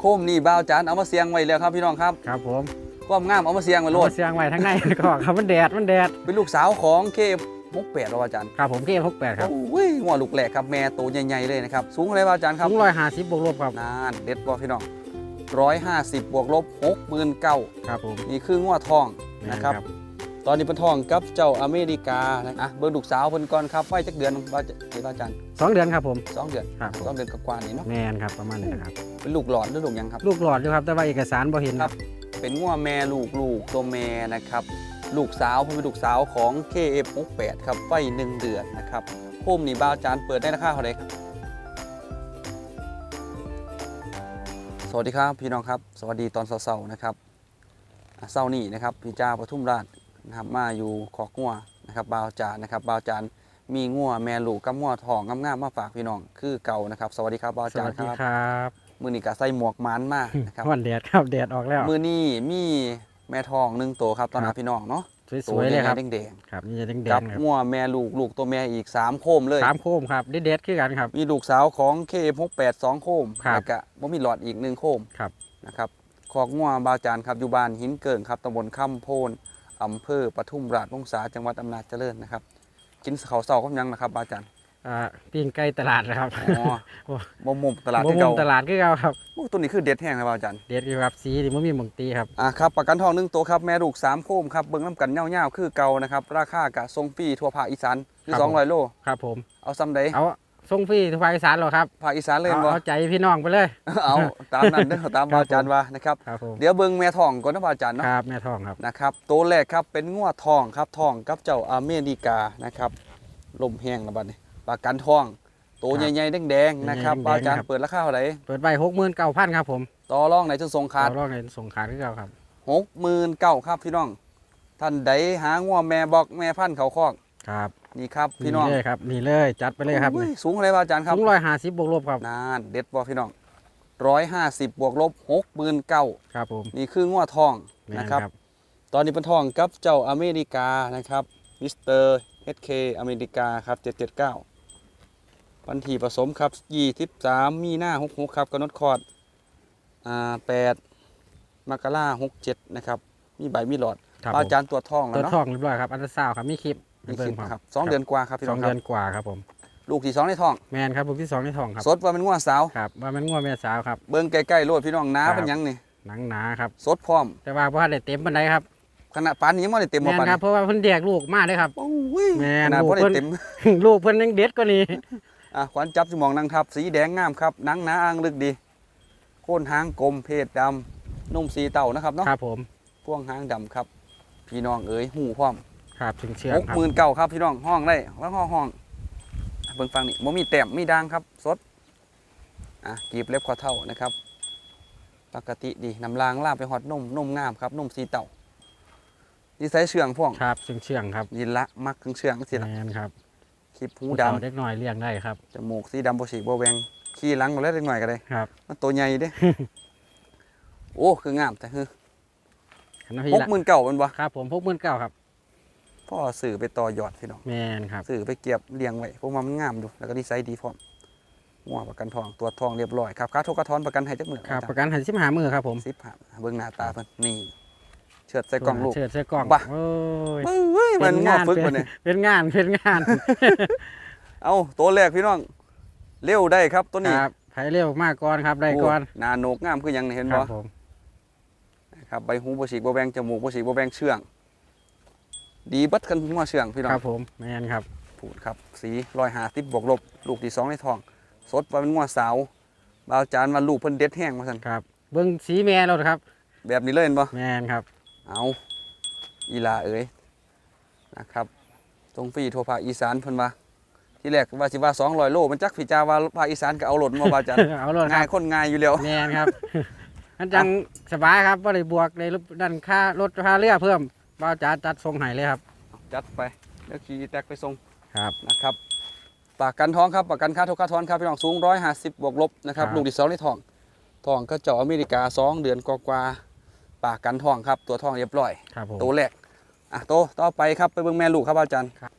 โคมนี่บ่าวจานเอามาเสียงไว้แล้วครับพี่น้องครับครับผมความงามเอามาเสียงไว้โลโลดดเสียงไว้ทั้งในก็ครับมันแดดมันแดดเป็นลูกสาวของเคมกแปดแล้วอาจารย์ครับผมเกมหกแปดครับโอ้ยหัวลูกแหลกครับแม่โตใหญ่ๆเลยนะครับสูงอะไรบ่าวจานครับสูงร้อยห้าสิบบวกลบครับนานเด็ดบ่พี่น้องร้อยห้าสิบบวกลบหกหมื่นเก้าครับผมนี่คืองัวทองนะครับ ตอนนี้เป็นทองกับเจ้าอเมริกานะอะเบิ่งลูกสาวเพิ่นก่อนครับไว้จักเดือนบ่าวจะให้บ่าวจานสองเดือนครับผมสองเดือนครับผสองมเดือนกับกว่านี่เนาะแมนครับประมาณนี้นะครับเป็นลูกหลอดหรือลูกหยังครับลูกหลอดอยู่ครับแต่ว่าเอกสารบ่เห็นครับ เป็นงัวแม่ลูกลูกตัวแม่นะครับลูกสาวเพิ่นเป็นลูกสาวของ KF68 ครับไว้หนึ่งเดือนนะครับโคมนี่บ่าวจานเปิดได้ราคาเท่าไหร่ครับสวัสดีครับพี่น้องครับ สวัสดีตอนเช้าๆนะครับอะเช้านี้นะครับพี่จ้าปทุมราช นะครับมาอยู่ขอกงัวนะครับบ่าวจานนะครับบ่าวจานมีงัวแม่ลูกกับงัวทองงามๆมาฝากพี่น้องคือเก่านะครับสวัสดีครับบ่าวสจานวัสคดีรับครับมือนี้ก็ใส่หมวกมันมากนะครับวันแดดครับแดดออกแล้ว มือนี้มีแม่ทองหนึ่งตัวครับตอนครันี้บ พี่น้องเนาะสวยๆเลยครับตัวแดงครับนี่จะแดๆกับงๆครับงัวแม่ลูกลูกตัวแม่อีก3โคมเลย สามโคมครับเด็ดๆคือกันครับ มีลูกสาวของ K68 2โคมครับแล้วก็บ่มีหลอดอีก1โคมครับ นะครับขอกงัวบาวจานครับอยู่บ้านหินเกิงครับตำบลค่ำโพน อำเภอปทุมราชวงศาจังหวัดอำนาจเจริญนะครับ กินข้าวเช้ากับหยังนะครับบาวจานอ่าปิ้งไก่ตลาดนะครับอ๋อโอ้บ่มุมตลาดบ่ที่มุเก่ามตลาดคือเก่าครับ โอ้ตัวนี้คือเด็ดแห้งนะบาวจานเด็ดอยู่ครับสีที่มันมีหมองตีครับ อ่าครับประกันทองหนึ่งตัวครับแม่ลูกสามโคมครับเบิ้งน้ำกันเง่าๆคือเก่านะครับราคากะทรงฟรีทั่วภาคอีสานคือครับ สองร้อยโล ครับผม เอาซ้ำใดเอา ส่งฟรีทุกภาคอีสานเหรอครับภาคอีสานเลยเอาบ่เอาใจพี่น้องไปเลย เอาตามนั้นเด้อตามครับบาอาจารย์ว่านะครับครับผมเดี๋ยวเบิ้งแม่ทองก่อนนะบาอาจารย์คเนาะรับแม่ทองครับนะครับตัวแรกครับเป็นงัวทองครับทองกับเจ้าอเมริกานะครับลมแห้งนะบัดนี้ประกันทองตัวใหญ่ๆแดงๆนะครับบาอาจารย์เปิดราคาเท่าไหร่เปิดใบหกหมื่นเก้าพันครับผมต่อรองไหนจนทรงขาดเอรอบในส่งขาดคือเก่าครับหกหมื่นเก้าครับพี่น้องท่านใดหางัวแม่บอกแม่พันธุ์เขาคอกครับ นี่ครับพี่น้องเลยครับนี่เลยจัดไปเลยครับโอ้สูงอะไรบาอาจารย์ครับสูงร้อยห้าสิบบวกลบครับนานเด็ดบ่พี่น้องร้อยห้าสิบบวกลบหกหมื่นเก้าครับผมนี่คืองัวทองแม่นะครับ ตอนนี้เป็นทองกับเจ้าอเมริกานะครับมิสเตอร์เฮดเคอเมริกาครับเจ็ดเจ็ดเก้าวันที่ผสมครับยี่สิบสามมีหน้าหกหกครับกระนดคอร์ดอ่าแปดมกราหกเจ็ดนะครับ มีใบมีหลอดครับอาจารย์ตรวจทองแล้ตัววเนาะทองเรียบร้อยครับอันตราซาวด์ครับมีคลิป มีเบิ่คลิงปครับครับสองเดือนกว่าครับพี่สน้อองงคเดืรัอบนกว่าครับผม ลูกที่สองในท้องแมนครับลูกที่สองในทองครับสดว่าเป็นงัวสาวครับว่ามันง่วงแม่สาวครับเบิ้งใกล้ๆโลดพี่น้องน้าครับเป็นหยังนี่หนังหนาครับสดพร้อม แต่ว่าพ่อได้เต็มปันไดครับขณะปานนี้ยังไม่ได้เต็มแมบ่นปานครันี้บเพราะว่าเพิ่นแยกลูกมาเลยครับโอ้ยแม่นขนาดลูกบ่ได้เพิ่นเต็มลูกเพิ่นยังเด็ดกว่านี้อะขวัญจับสมองนางทับสีแดงงามครับหนังหนาอ่างลึกดีโค่นหางกลมเพศดำนุ่มสีเต่านะครับเนาะครับผมพ่วงหางดำครับ พี่น้องเอ๋ยหูพร้อม ครับถึงเชื่อหงกครับหมื่นเก้าครับพี่น้องห้องได้แล้วห้องห้องเบิ่งฟังนี่บ่มีแต้มมีด่างครับสดอะกีบเล็บข้อเท่านะครับ ปกติดีน้ำลางลาบไปหอดนุ่มนุ่มงามครับนุ่มสีเต่าดีไซน์เชื่องพ่วงครับถึงเชื่องครับยินละมักเครื่องเชื่องสิละแมนครับคลิปหูผู้ดเฒ่าเด็กน้อยเลี้ยงได้ครับำจมูกสีดำบ่สีบ่แวงขี้หลังมาแล้วเล็กหน่อยก็ได้ครับ มันตัวใหญ่เด้โอ้คืองามแต่คือคันว่าพี่หกละหมื่นเก่ามันวะครับผมพกหมื่นเก้าครับ พ่อสื่อไปต่อยอดพี่น้องแมนครับสื่อไปเก็บเลี้ยงไว้เพราะว่ามันงามดูแล้วก็ดีไซน์ดีพร้อมงัวประกันทองตัวจทองเรียบร้อยครับค่าทุกกระทอนประกันให้จักหมื่นครับประกันหันสิบหามือครับผมสิบห้าเบื้องหน้าตาเพิ่นนี่เชิดใส่กล่องลูกเชิดใส่กล่องบ้าโอ้ยเฮ้ยมันงัวฝึกเป็มันเนี่ยเป็นงานเป็นงาน เอาตัวแรกพี่น้องเร็วได้ครับตัวนี้ครับไผเร็วมากก่อนครับได้ก่อนโหน้าโหนกงามคือหยังนี่เห็นครับ่บผมครับใบหูบ่ฉีกบ่แบงจมูกบ่ฉีกบ่แบงเชื่อง ดีเบัดกันงัวเชื่องพี่น้องครับผมแมนครับพูดครับ สีรอยหาติบบวกลบ ลูกที่สองในท้อง สดว่าเป็นงัวสาวบาวจานว่าลูกเพิ่นเด็ดแห้งมาสั่นครับ เบิ้งสีแม่เราครับ แบบนี้เลยเห็นบ่แมนครับ เอาอีลาเอ๋ยนะครับตรงฟรีทั่วภาคอีสานเพิ่นว่าที่แรกว่าสิว่า200โลมันจักพี่จาว่าภาคอีสานก็เอาหล่นมาบาวจานเอาเลยคง่ารัยบคนง่ายอยู่แล้วแมนครับอันจังสบายครับว่าได้บวกได้ดันค่ารถค่าเรือเพิ่ม บ้าวจ๋าจัดทรงไห้เลยครับ จัดไปแล้วขี่แตกไปส่งครับนะครับประกันท้องครับประกันค่าทุกค่าทอนครับพี่น้องสูง150บวกลบนะครับครับลูกที่สองในท้องท้องก็เจาะอเมริกาสองเดือนกว่าๆปากกันท้องครับตัวท้องเรียบร้อยครับผมตัวแรกอะโตวต่อไปครับไปเบิ่งแม่ลูกครับอาจารย์ครับ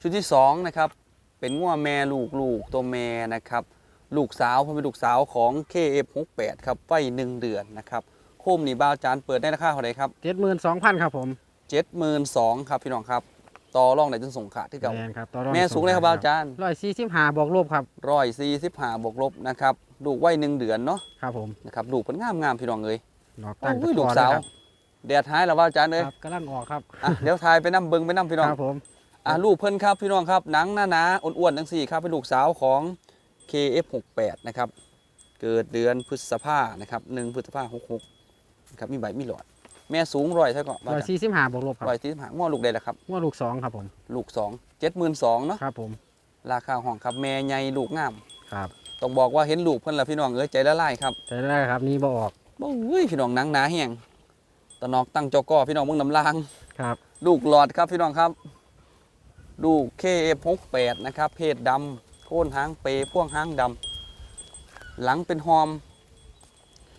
ชุดที่สองนะครับเป็นงัวแม่ลูกลูกตัวแม่นะครับลูกสาวเพิ่นเป็นลูกสาวของ KF68 ครับไว้หนึ่งเดือนนะครับ โคมนี่บาวจานเปิดได้ราคาเท่าไหร่ครับเจ็ดหมื่นสองพันครับผม72,000ครับพี่น้องครับต่อรองได้จนส่งขาดที่เก่าแมนครับต่อรองแม่สูงเลยครับบาวจานร้อยสี่สิบห้าบวกลบครับร้อยสี่สิบห้าบวกลบนะครับลูกไว้หนึ่งเดือนเนาะครับผมนะครับลูกเป็นงามงามๆพี่น้องเอ้ยดอกตั้งโอ้ยตะลูกอนสาวเลยครับแดดหายแล้วบาวจานเอ้ยครับกำลังออกครับอะเดี๋ยวทายไปนํเบิงไปนํพี่น้องครับผมอะลูกเพิ่นครับพี่น้องครับหนังหนาๆอ้วนๆทั้งสี่ครับเป็นลูกสาวของ KF68 นะครับเกิดเดือนพฤษภานะครับหนึ่งพฤษภาหกหกนะ ครับมีใบมีหลอด แม่สูงร้อยเท่าก่อนร้อยสี่สิบห้าบวกลบครับร้อยที่หาง้อลูกได้แล้วครับว่าลูกสองครับผมลูกสองเจ็ดหมื่นสองเนาะครับผมราคาห้องครับแม่ใหญ่ลูกงามครับต้องบอกว่าเห็นลูกเพิ่นแล้วพี่น้องเอ้ยใจละลายครับใช้ได้ครับนี่บ่ออกโอ้ยพี่น้องหนังหนาแห้งตะนอกตั้งจอกอพี่น้องมึงน้ำลางครับ ลูกหลอดครับพี่น้องครับ ลูก KF68 นะครับ เพศดำโค่นหางเปพ่วงหางดำหลังเป็นหอม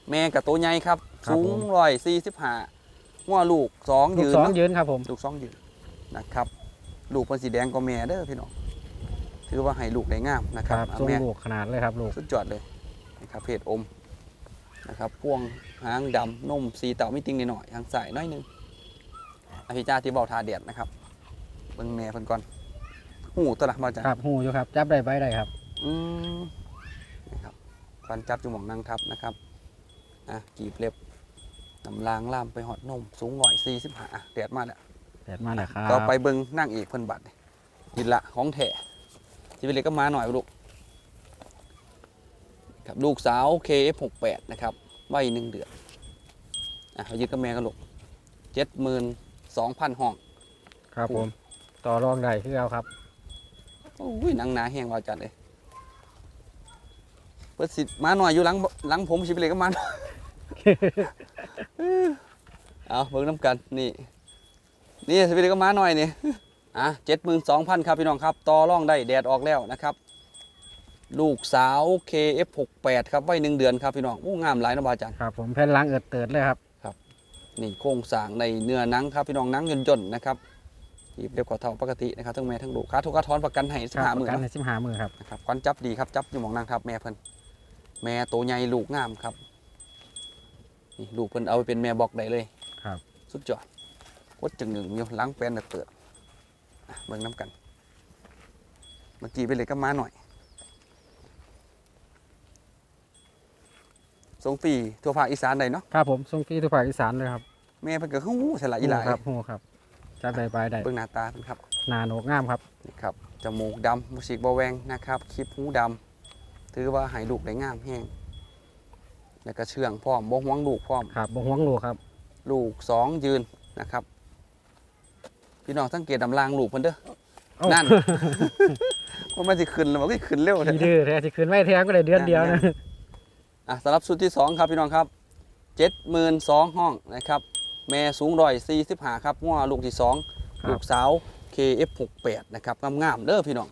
แม่กับตัวใหญ่ครับ สูงร้อยสี่สิบห้าหัวลูกสองลูกยืนสองเนาะยืนครับผม ลูกสองยืนนะครับ ลูกเป็นสีแดงก็แม่เด้อพี่น้องถือว่าให้ลูกได้งามนะคครัรับบเอาทรงแม่ ลูกขนาดเลยครับลูก สุดยอดเลยนะครับเพศอมนะครับพ่วงหางดำนมสีเต่าไม่ติงนิดหน่อยทางสายน้อยหนึงอภิจ้าที่เบาทาเดียดนะครับเบิ่งแม่เพิ่นก่อนหูตัวละมาจ้ะครับหูอยู่ครับ จับได้ใบได้ครับ อืมนะครับฟันจับจุหมองนางทับนะครับอะกีบเล็บ นำลางล่ามไปหอดนม สูงหน่อยสี่สิบห้าเดียดมาแล้วแดดมาแล้วครับต่อไปเบิ่งนั่งอีกเพิ่นบัดนี่ยินละของแท้ที่เป็นเล็กก็มาหน่อยลูกครับลูกสาว KF68 นะครับวัยหนึ่งเดือนอะเอายึดกับแม่กันลูกเจ็ดหมื่นสองพันห้อง ครับผม ต่อรองได้คือเอาครับโอ้ยหนังหนาแห้งว่าจัดเลยเปิดสิมาหน่อยอยู่หลังหลังผมสิเป็นเล็กก็มาหน่อย เอาเบิ่งน้ำกันนี่ นี่สิเป็นเล็กก็มาหน่อยนี่อะเจ็ดหมื่นสองพันครับพี่น้องครับต่อร่องได้แดดออกแล้วนะครับ ลูกสาว KF68 ครับไว้หนึ่งเดือนครับพี่น้องโอ้งามหลายนะบาอาจารย์ครับ ผมแผ่นหลังเอิดเติดเลยครับนี่โครงสร้างในเนื้อหนังครับพี่น้องหนังย่นย่นๆนะครับหีบเรียบขอเท่าปกตินะครับทั้งแม่ทั้งลูกค้าทุกค้าทอนประกันให้สิบครัห้าบหมื่ประนกันเนาะในสิบห้ามือครับนะครับควันจับดีครับจับอยู่หมองนางทับแม่เพิ่นแม่ตัวใหญ่ลูกงามครับ นี่ลูกเพิ่นเอาไปเป็นแม่บอกได้เลยครับ สุดยอดกดจึงหนึ่งอยู่หล้างแป้นน่ะเปิดอะเบิ่งน้ำกัน เมื่อกี้ไปเลยก็มาหน่อย ทรงฟรีทั่วภาคอีสานได้เนาะครับผมทรงฟรีทุกภาคอีสานเลยครับแม่เพิ่นก็ฮู้สละอีหลายหูครับหูครับจับได้ใบได้เบิ่งหน้าตาเพิ่นครับ หนาโหนกงามครับ นี่ครับจมูกดำมูสิกบอแวงนะครับคลิปหูดำถือว่าให้ลูกได้งามแห้ง แล้วก็เชื่องพร้อมบ่หวงลูกพร้อม ครับบ่ห่วงลูกครับ ลูกสองยืนนะครับ พี่น้องสังเกตดำรางลูกเพิ่นเด้อเอ้านั่น ว่ามันสิขึ้นแล้วมันก็ขึ้นเร็วขี้ดื้อแท้ที่คืนไม่แท้ก็ได้เดือนเดียวนะ อะสำหรับชุดที่สองครับพี่น้องครับเจ็ดหมื่นสองห้องนะครับ แม่สูงร้อยสี่สิบห้าครับง้อลูกที่สองครับลูกสาว KF68 นะครับงามๆเด้อพี่น้อง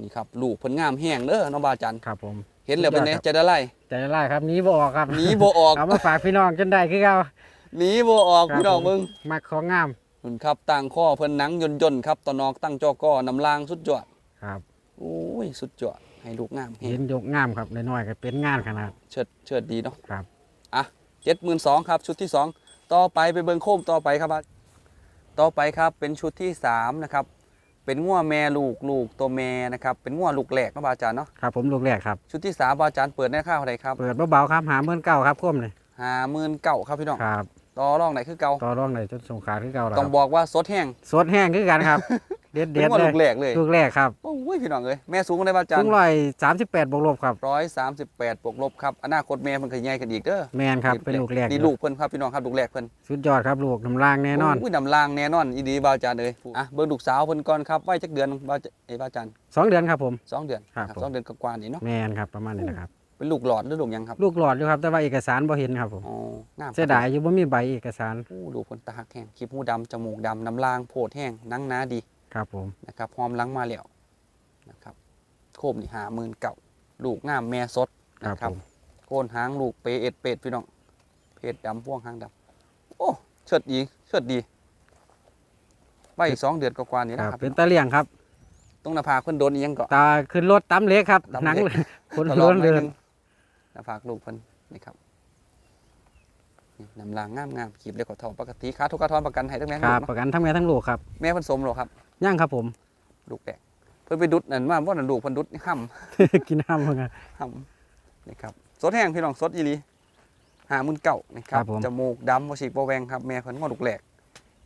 นี่ครับ ลูกเพิ่นงามแห้งเด้อน้องบาจันครับผม เห็นแล้วเป็นไงสุดยอดครับจะได้ไล่ใจร้ายครับหนี้บ่ออกครับหนีบ่ออกเอามาฝากพี่น้องจนได้คือเอาหนีบ่ออกครับพี่น้องผมมึงมักของงามหุ่นครับต่างข้อเพิ่นหนังยนยนๆครับตอนนอกตั้งจอก้อนำลางสุดยอดครับโอ้ยสุดยอดให้ลูกงามเห็เห็นนยกงามครับน้อยๆก็เป็นงานขนาดเชิดเชิดดีเนาะครับอะเจ็ดหมื่นสองครับชุดที่สองต่อไปไปเบิ่งโคมต่อไปครับต่อไปครับเป็นชุดที่สามนะครับ เป็นง่วแม่ลูกลูกตัวแม่นะครับเป็นง่วลูกแหลกเนาะบาอาจารย์เนาะครับผมลูกแรกครับ ชุดที่สามบาอาจารย์เปิดในราคาเท่าไหร่ครับ เปิดเบาๆครับหาเมื่นเก้าครับคุ้มเลยห้าหมื่นเก้าครับพี่น้องครับ ต่อรองไหนคือเก่าต่อรองไหนจนสงขลาคือเก่าแล้วต้องบอกว่าสดแห้งสดแห้งคือกันครับ เด็ดเป็เด็นดง่วเลลูยกแหลกเลย ลูกแรกครับโอ้ยพี่น้องเอ้ยแม่สูงได้บาอาจารสูย์งร้อยสามสิบแปดบวกลบครับ ร้อยสามสิบแปดบวกลบครับอนาคตแม่มันเคยใหญ่กันอีกเด้อแมนครับเป็นลูกแรกดีลูกเพิ่นครับพี่น้องครับลูกแรกเพิ่นสุดยอดครับลูกน้ำรางแน่นอนอุ้ยนำลางแน่นอนอีดีบ่าวจานเอ้ยอะเบิ่งลูกสาวเพิ่นก่อนครับไว้จักเดือนบ่าวจะเอ้ยบ่าวจานสองเดือนครับผม สองเดือนครับครับผม สองเดือนกว่าๆนี่เนาะ แมนครับประมาณนี้นะครับ เป็นลูกหลอดหรือลูกหยังครับลูกหลอดอยู่ครับ แต่ว่าเอกสารบ่เห็นครับผมอ๋องามครับเสียดายอยู่บ่มีใบเอกสารโอ้ลูกเพิ่นตาหักแห้งขี้หูดำจมูกดำน้ำลางโพดแห้งหนังหนาดีครับผม นะครับหอมหลังมาแล้วนะครับโคมนี่50,000เก่าลูกงามแม่สดครับนะครับผมโคนหางลูกเปเอ็ดเป็ดพี่น้องเพศดำพ่วงหางดำโอ้เชิดดีเชิดดีไว้อีกสองเดือนกว่าๆนี่คนะรับ ครับเป็นตะเลี่ยงครับตรงหน้าผากเพิ่นโดนอีหยังเกาะตาขึ้นรถตำเล็กครับตำหนังเล็กคนทะลอล้กนหน่อยเดิหนง หน้าผากลูกเพิ่นนี่ครับนี่น้ำลางงามงามขีบเล็กกว่าทองปกติค่าทุกขาทอนประกันให้ทั้งแม่คทั้งรับลูกประกันทั้งแม่ทั้งลูกครับแม่เพิ่นสมหรอครับย่างครับผมลูกแดกเพิ่นไปดุดนั่นมาว่านั่นลูกเพิ่นดุดห้ำกินน้ำเพิ่งอะห้ำนี่ครับสดแห้งพี่น้องสดอีหลีหามื่นเก่านี่ครัครับบผมจมูกดำบ่ฉีกบ่แหวงครับแม่เพิ่นงอลูกแหลก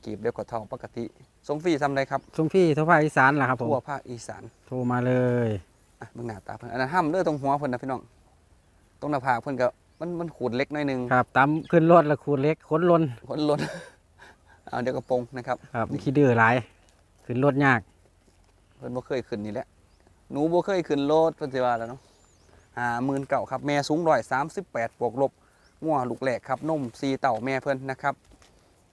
กีบเล็กกว่าทองปกติส่งฟรีทำได้ครับส่งพี่ทั่วภาคอีสานล่ะครับผมทั่วภาคอีสานโทรมาเลยอะเบิ่งหน้าตาเพิ่นอันนั้นห้ำเด้อตรงหัวเพิ่นนะพี่น้อง ตรงหน้าผากเพิ่นก็มันมันขูดเล็กหน้อยหนึงครับตำขึ้นรถแล้วขูดเล็กขนลนคนล้น เอาเดี๋ยวกระโปรงนะครับครับขี้ดื้อหลายขึ้นรถยากเพิ่นบ่เคยขึ้นนี่แหละหนูบ่เคยขึ้นรถเพิ่นสิว่าแล้วเนาะหาหมื่นเก่าครับแม่สูงร้อยสามสิบแปดบวกลบงัวลูกแหลกครับนมซีเต่าแม่เพิ่นนะครับ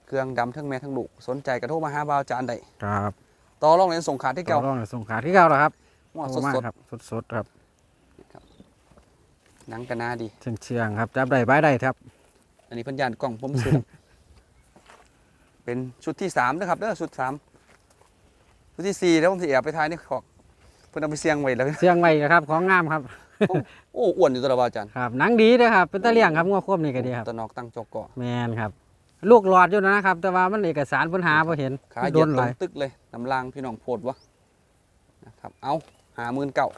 เครื่องดำทั้งแม่ทั้งลูกสนใจกระโทรมาหาบ่าวจานได้ครับต่อรองเรียนส่งขาที่เก่าเก่าร้องส่งขาที่เก่าแล้วครับงัวโทสรมาดครับสดๆครับๆ หนังกระนาดี เชียงเชียงๆครับจับได้บายได้ครับ อันนี้เพิ่นยานกล่องผมซื้อเป็นชุดที่สามนะครับเด้อชุดสามชุดที่สี่แล้วผมสิแอบไปทายนี่ขอกเพิ่นเอาไปเสี่ยงไว้แล้ว เชียงไว้นะครับของงามครับ โอ้อ้วนอยู่ตัวละบ่าวจานครับหนังดีเลยครับ เป็นตะเลี่ยงครับงัวควบนี่ก็ดีครับตะนอกตั้งจอกเกาะแมนครับ ลูกหลอดอยู่นะครับ แต่ว่ามันเอกสารปัญหาพอเห็นขาโดเหยียดนตหรลายงตึกเลยน้ำลางพี่น้องโพดวะนะครับเอาหาหมื่นเก่า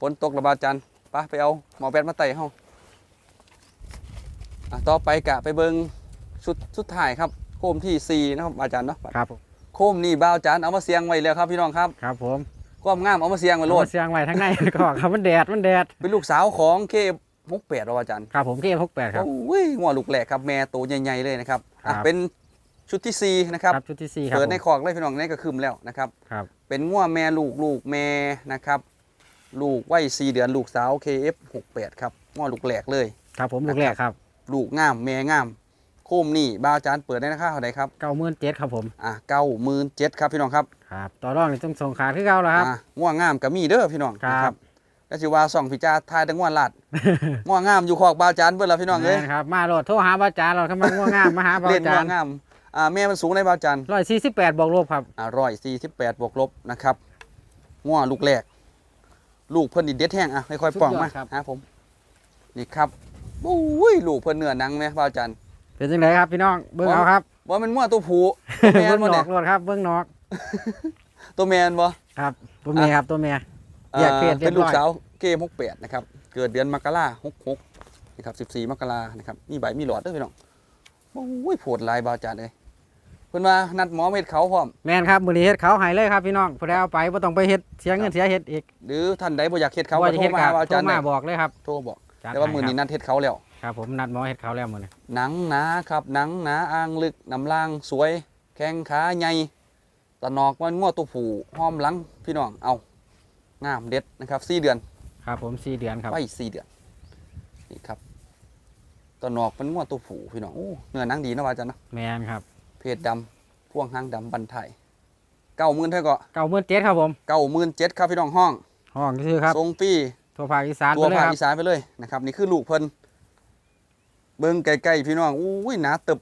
ฝนตกระบาดจันทร์ไปไปเอาหมอแบตมาไต่เฮาอะต่อไปกะไปเบิงชุดชุดถ่ายครับ โคมที่ 4 นะครับอาจารย์เนาะครับโคมนี่บ่าวจานเอามาเสียงไว้แล้วครับพี่น้องครับครับผมความงามเอามาเสียงไว้โลดเอาเชียงไว้ทั้งในก็ครับมันแดดมันแดดเป็นลูกสาวของเคมุกแปดอาจารย์ครับผมเกมพกแปดครับโอ้ยหัวลูกแหลกครับแม่โตวใหญ่ๆเลยนะครับอะครับเป็นชุดที่ 4 นะครับชุดที่สี่ครับเปิดในผมคอกเลยพี่น้องในกระคืมแล้วนะครับครับเป็นง่วแม่ลูกลูกแม่นะครับ ลูกวัยสี่เดือนลูกสาว KF68 ครับง่วลูกแหลกเลย ครับผมลูกแรกครับลูกงามแม่งาม โคมนี่บาวจานเปิดได้นะคะเท่าไหร่ครับเก้าหมื่นเจ็ดครับผมอะเก้าหมื่นเจ็ดครับพี่น้องครับครับต่อรองนี่ต้องส่งขาที่เก่าแล้วครับ อะง่วงามกับมีเด้อพี่น้องครับนะแล้วสิว่าส่องพิจาทายแตังง่วลาดง่วงามอยู่ขอกบาวจานเบิ่แล้วพี่น้องเอ้ยแม่นครับมาโหลดโทรหาบ้าจานเราทำไมง่วงงามมาหาบ้าเล่นจาง่วนงามอ่าแม่มันสูงในบาวจานร้อยสี่สิบแปดบวกลบครับอ่าร้อยสี่สิบแปดบวกลบนะครับง่วลูกแรก ลูกเพิ่นดิเด็ดแห้งอะค่อยๆป่องมาฮะผมนี่ครับโอ้ยลูกเพิ่นเนื้อหนังไหมบ่าวจันเป็นจังไงครับพี่น้องเบิ้งเอาครับว่ามันมั่วตัวผู้ตัวแมเบิ้นงบ่นอเนี่ยกโหลดครับเบิ้งนอกตัวแมนบ่ ครับตัวเมียครับตัวเมียแยกเพศอ่าเป็นลูกเรียบร้อยสาวเกมหกแปดนะครับ เกิดเดือนมกราหกหกนะครับสิบสี่มกรานะครับ มีใบมีหลอดด้วยพี่น้องโอ้ยโผดหลายบ่าวจันเลยเพิ่นว่านัดหมอเม็ดเขาพร้อมแมนครับมือนี้เฮ็ดเขาใหายเลยครับพี่น้องพอได้เอาไปบ่ต้องไปเฮ็ดเสียเงินเสียเฮ็ดอีก หรือท่านใดบ่อยากเฮ็ดเขาบ่ก็จะโทรเฮ็ดมาครัหาบบ่าวโทจัรนมาได้บอกเลยครับโทรบอกจัดแต่ว่ามื้อให้นี้ครับนัดเฮ็ดเขาแล้วครับผมนัดหมอเฮ็ดเขาแล้วมื้อนี้หนังหนาครับหนังหนาอ่างลึกน้ำล่างสวย แข้งขาใหญ่ตะนอกมันง้อตัวผู้ห้อมหลังพี่น้องเอางามเด็ดนะครับสี่เดือนครับผมสี่เดือนครับไปสี่เดือนนี่ครับตะนอกมันง้อตัวผู้พี่น้องโอ้เนื้อหนังดีนะว่าจันเนาะแมนครับ เพศดำพ่วงหางดำบันไทยเก้าหมื่นเท่าก็เก้าหมื่นเจ็ดครับผมเก้าหมื่นเจ็ดครับพี่น้องห้องห้องชื่อครับทรงปีทั่วภาคอีสานตัวไปเลยภาคครับอีสานไปเลยนะครับ นี่คือลูกเพิ่นเบิ่งไกลๆพี่น้องอุ้ยหนาตึบ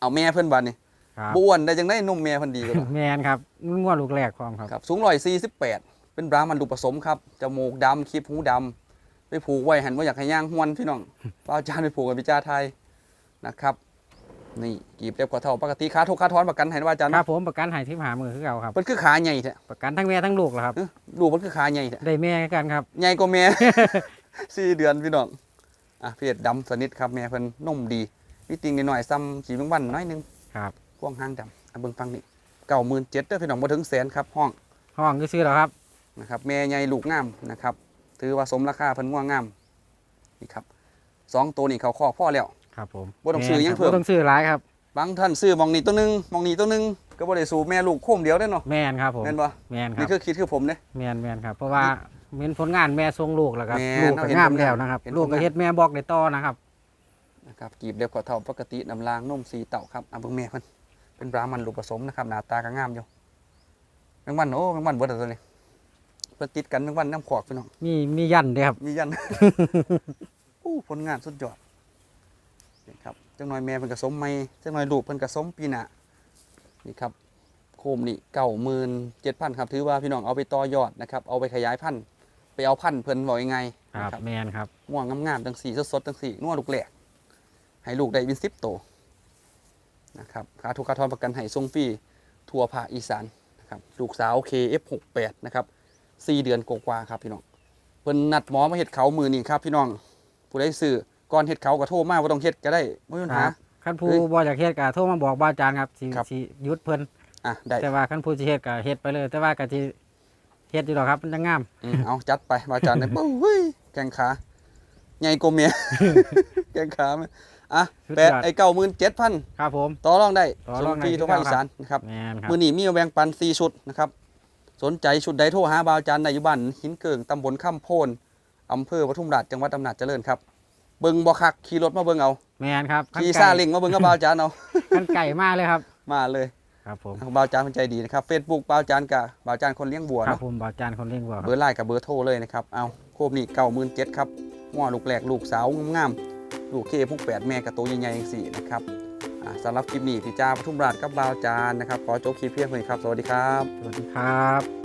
เอาแม่เพิ่นบาดนี่ครับบอ้วนได้จังได้นมแม่เพันดีกันแมนครับมันง่วลูกแรกพร้อมครับ ครับสูงร้อยสี่สิบแปดเป็นบราหมันลูกผสมครับจมูกดำคีบหูดำไปผูกไว้หันว่าอยากให้ย่างหวนพี่น้องป้าอาจารย์ไปผูกกับพิจาไทยนะครับ นี่กีบเรียบกว่าเท่าปกติขาทุกขาทอนประกันให้นะว่าอาจารย์ครับผมประกันให้ที่หามือคือเก่าครับ มันคือขาใหญ่แท้ประกันทั้งแม่ทั้งลูกแหละครับ เอ้อลูกมันคือขาใหญ่แท้ได้แม่กันครับ ใหญ่กว่าแม่ สี่เดือนพี่น้องอะเพศดำสนิทครับแม่เพิ่นนุ่มดีวิติงนิดหน่อยซ้ำสีบางวันน้อยหนึงครับพ่วงหางดำอะเบิ่งฟังนี่เก้าหมื่นเจ็ดเด้อพี่น้องบ่ถึงแสนครับห้อง ห้องก็ซื้อแล้วครับ นะครับแม่ใหญ่ลูกงามนะครับถือว่าสมราคาเพิ่นง่วงงามนี่ครับสองตัวนี่เขาคอกพ่อแล้ว ครับผมบ่ต้องซื้อยังแม่นครับเพิ่ม บ่ต้องซื้อหลายครับ บางท่านซื้อหมองนี่ตัวหนึงหมองนี่ตัวหนึงก็บ่ได้สูบแม่ลูกโคมเดียวได้เนาะแมนครับผมแม่นบ่แมนคนี่รับคือคิดคือผมเด้ แมนแมนครับ เพราะว่าเห็นผลงานแม่ทรงลูกแล้วครับแม่นลูกก็เห็นงามผลงานแล้วนะครับ เห็นผลงาน ลูกก็เฮ็ดแม่บอกได้ต่อนะครับ นะครับกีบเล็บกว่าเท่าปกติน้ำลางนมสีเต่าครับอะเบิ่งแม่เพิ่นเป็นบราหมันลูกผสมนะครับหน้าตาก็งามอยู่แมงวันโอ้แมงวันเบิดแล้วตัวนี้เพิ่นติดกันแมงวันน้ำขอกพี่น้องมีมียันด้วยครับ มียัน อู้ผลงานสุดยอด นี่ครับจังหน่อยแม่เพิ่นก็สมใหม่จังหน่อยลูกเพิ่นก็สมปีหน้านี่ครับโคมนี่เก่าหมื่นเจ็ดพันครับถือว่าพี่น้องเอาไปต่อยอดนะครับเอาไปขยายพันธุ์ไปเอาพันธุ์เพิ่นบอกยังไงครับนะแมนครับม่วงงามๆจังสีสดๆจังสีนัวลูกแหลกให้ลูกได้วินสิบโตวนะครับค่าทุกค่าทอนประกันให้ทรงฟรีทั่วภาคอีสานนะครับลูกสาว KF68 นะครับสี่เดือนกว่าๆครับพี่น้องเพิ่นนัดหมอมาเฮ็ดเขามือนี่ครับพี่น้องผู้ใดซื้อ ก่อนเฮ็ดเขาก็โทรมาบ่ต้องเฮ็ดก็ได้บ่มีปัญคหารับขั้นผู้เฮ้ยบ่อยากเฮ็ดก็โทรมาบอกบ่าวอาจารย์ครับสิครับ สิหยุดเพิ่นอะได้แต่ว่าขั้นผู้สิเฮ็ดก็เฮ็ดไปเลย แต่ว่าก็สิเฮ็ดอยู่ดอกครับมันจะงาม อืมเอาจัดไปบาอาจารย์เนี่ยปุ้ยแกงขาใหญ่กว่าเมีย แกงขาไหมอะสุดยอด แปดไอ้เก้าหมื่นเจ็ดพันครับผม ต่อรองได้ต่อรองได้ ส่ฟรีทั่วภาคอีสานนะครับ แมนครับ มือนี้มีมาแบ่งปันสี่ชุดนะครับ สนใจชุดใดโทรหาบาวอาจารย์ในอยู่บ้านหินเกิงตำบลข้ามโพนอำเภอปทุมราชจังหวัดอำนาจเจริญครับ เบิ่งบ่คักขี่รถมาเบิ่งเอาแมนครับขั้นขี่ไก่ซาเลิงมาเบิ่งกับบาวอาจารย์เอาขั้นไก่มากเลยครับ มาเลยครับผมบาวอาจารย์คนใจดีนะครับเฟซบุ๊กบาวอาจารย์กับบาวอาจารย์คนเลี้ยงบัวครับเนาะผมบ่าวอาจารย์คนเลี้ยงวัวคเบรับอร์ไลน์กับเบอร์โทรเลยนะครับเอาโคมนี่เก่าหมื่นเจ็ดครับม่วลูกแหลกลูกสาวงามๆลูกเคพวกแปดแม่กับตัวใหญ่ๆสี่นะครับอ่าสำหรับคลิปนี้พี่จ้าปทุมราชกับบาวจานนะครับขอจบคลิปเพียงเท่านี้ครับสวัสดีครับ สวัสดีครับ